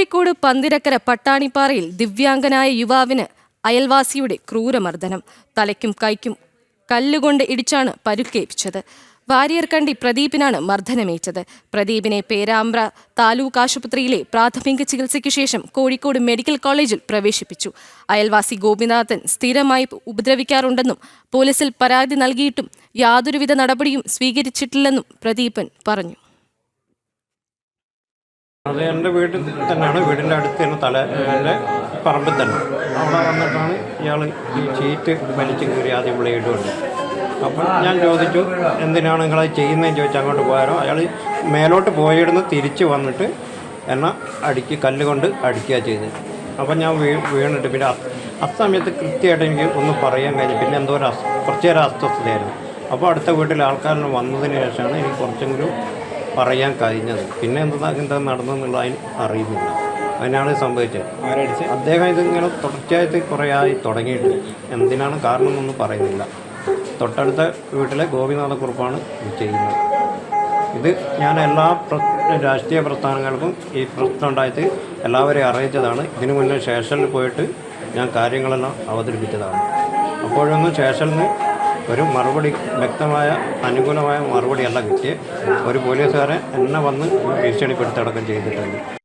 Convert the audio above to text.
കോഴിക്കോട് പന്തിരക്കര പട്ടാണിപ്പാറയിൽ ദിവ്യാംഗനായ യുവാവിന് അയൽവാസിയുടെ ക്രൂരമർദ്ദനം. തലയ്ക്കും കൈക്കും കല്ലുകൊണ്ട് ഇടിച്ചാണ് പരുക്കേൽപ്പിച്ചത്. വാരിയർകണ്ടി പ്രദീപിനാണ് മർദ്ദനമേറ്റത്. പ്രദീപിനെ പേരാമ്പ്ര താലൂക്ക് ആശുപത്രിയിലെ പ്രാഥമിക ചികിത്സയ്ക്ക് ശേഷം കോഴിക്കോട് മെഡിക്കൽ കോളേജിൽ പ്രവേശിപ്പിച്ചു. അയൽവാസി ഗോപിനാഥൻ സ്ഥിരമായി ഉപദ്രവിക്കാറുണ്ടെന്നും പോലീസിൽ പരാതി നൽകിയിട്ടും യാതൊരുവിധ നടപടിയും സ്വീകരിച്ചിട്ടില്ലെന്നും പ്രദീപൻ പറഞ്ഞു. അത് എന്റെ വീട്ടിൽ തന്നെയാണ്. വീടിന്റെ അടുത്ത് തന്നെ തല എന്റെ പറമ്പിൽ തന്നെ. അവിടെ വന്നിട്ടാണ് ഇയാൾ ഈ ചീറ്റ് വലിച്ചു കയറി ആദ്യം വിളയിടുകൊണ്ട് അപ്പം ഞാൻ ചോദിച്ചു എന്തിനാണ് നിങ്ങളത് ചെയ്യുന്നതെന്ന് ചോദിച്ചാൽ അങ്ങോട്ട് പോയാലോ. അയാൾ മേലോട്ട് പോയിടുന്ന് തിരിച്ച് വന്നിട്ട് എന്നെ അടുക്കി കല്ലുകൊണ്ട് അടിക്കുക ചെയ്തത് അപ്പം ഞാൻ വീ വീണിട്ട് പിന്നെ അസമയത്ത് കൃത്യമായിട്ട് എനിക്ക് ഒന്ന് പറയാൻ കഴിഞ്ഞു. പിന്നെ എന്തോ ഒരു കുറച്ചേരം അസ്വസ്ഥതയായിരുന്നു. അപ്പോൾ അടുത്ത വീട്ടിലെ ആൾക്കാരെല്ലാം വന്നതിന് ശേഷമാണ് എനിക്ക് കുറച്ചെങ്കിലും പറയാൻ കഴിഞ്ഞത്. പിന്നെ എന്താ എന്താ നടന്നെന്നുള്ള അതിന് അറിയുന്നില്ല. അതിനാണ് സംഭവിച്ചത്. അദ്ദേഹം ഇതിങ്ങനെ തുടർച്ചയായിട്ട് കുറേ ആയി തുടങ്ങിയിട്ട് എന്തിനാണ് കാരണം എന്നൊന്നും പറയുന്നില്ല. തൊട്ടടുത്ത വീട്ടിലെ ഗോപിനാഥക്കുറിപ്പാണ് ഇത് ചെയ്യുന്നത്. ഇത് ഞാൻ എല്ലാ പ്ര- രാഷ്ട്രീയ പ്രസ്ഥാനങ്ങൾക്കും ഈ പ്രശ്നം ഉണ്ടായിട്ട് എല്ലാവരെയും അറിയിച്ചതാണ്. ഇതിനു മുന്നേ ശേഷനിൽ പോയിട്ട് ഞാൻ കാര്യങ്ങളെല്ലാം അവതരിപ്പിച്ചതാണ്. അപ്പോഴൊന്നും നിന്ന് ഒരു മറുപടി വ്യക്തമായ അനുകൂലമായ മറുപടിയല്ല കിട്ടിയത് ഒരു പോലീസുകാരെ എന്നെ വന്ന് ഭീഷണിപ്പെടുത്തടക്കം ചെയ്തിട്ടുണ്ട്.